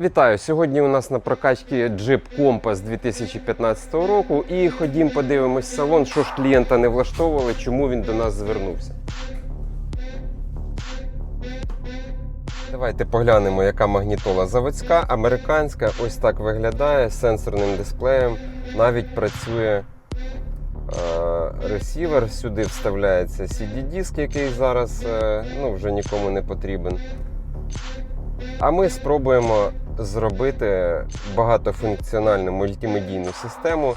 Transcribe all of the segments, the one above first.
Вітаю! Сьогодні у нас на прокачці Jeep Compass 2015 року. І ходім подивимось салон, що ж клієнта не влаштовувало, чому він до нас звернувся. Давайте поглянемо, яка магнітола заводська, американська. Ось так виглядає з сенсорним дисплеєм. Навіть працює е, ресівер. Сюди вставляється CD-диск, який зараз е, ну, вже нікому не потрібен. А ми спробуємо зробити багатофункціональну мультимедійну систему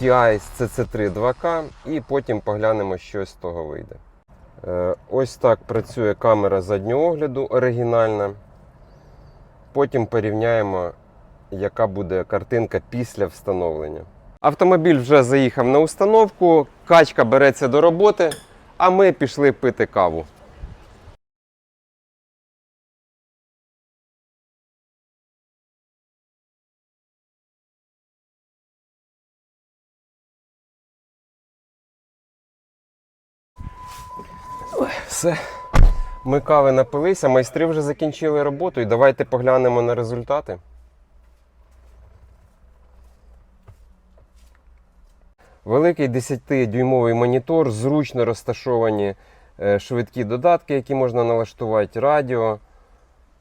TI з CC3 2K і потім поглянемо, що з того вийде. Е, Ось так працює камера заднього огляду оригінальна. Потім порівняємо, яка буде картинка після встановлення. Автомобіль вже заїхав на установку, качка береться до роботи, а ми пішли пити каву. Все. Ми кави напилися, майстри вже закінчили роботу і давайте поглянемо на результати. Великий 10-дюймовий монітор, зручно розташовані е, швидкі додатки, які можна налаштувати, радіо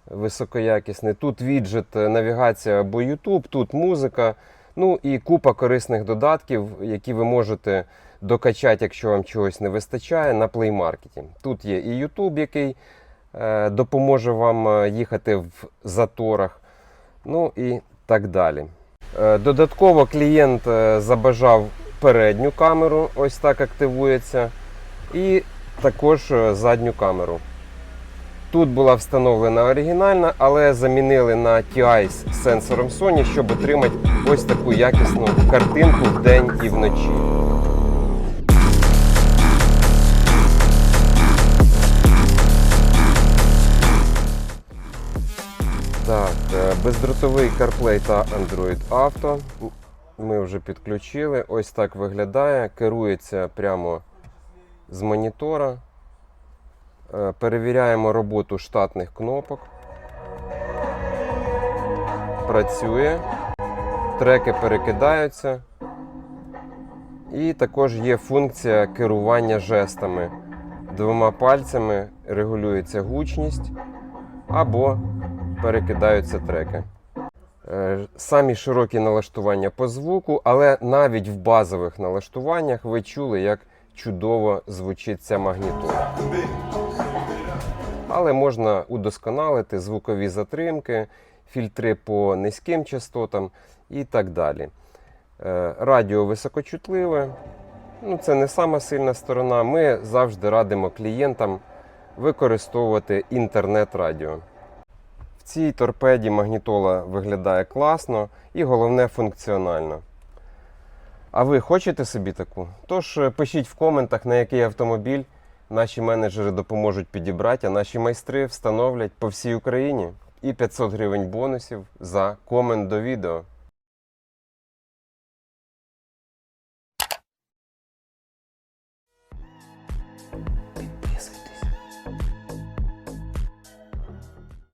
високоякісне. Тут віджит, е, навігація або YouTube, тут музика. Ну і купа корисних додатків, які ви можете докачати, якщо вам чогось не вистачає, на Market. Тут є і YouTube, який е, допоможе вам е, їхати в заторах. Ну і так далі. Е, Додатково клієнт забажав передню камеру, ось так активується, і також задню камеру. Тут була встановлена оригінальна, але замінили на TI з сенсором Sony, щоб отримати ось таку якісну картинку вдень і вночі. Так, е, бездротовий CarPlay та Android Auto. Ми вже підключили. Ось так виглядає. Керується прямо з монітора. Е, Перевіряємо роботу штатних кнопок. Працює. Треки перекидаються. І також є функція керування жестами. Двома пальцями регулюється гучність або перекидаються треки. Е, Самі широкі налаштування по звуку, але навіть в базових налаштуваннях ви чули, як чудово звучить ця магнітола. Але можна удосконалити звукові затримки, фільтри по низьким частотам і так далі. Е, Радіо високочутливе. Ну, це не сама сильна сторона. Ми завжди радимо клієнтам використовувати інтернет-радіо. Цій торпеді магнітола виглядає класно і головне функціонально. А ви хочете собі таку? Тож е, пишіть в коментах, на який автомобіль наші менеджери допоможуть підібрати, а наші майстри встановлять по всій Україні і 500 гривень бонусів за комент до відео.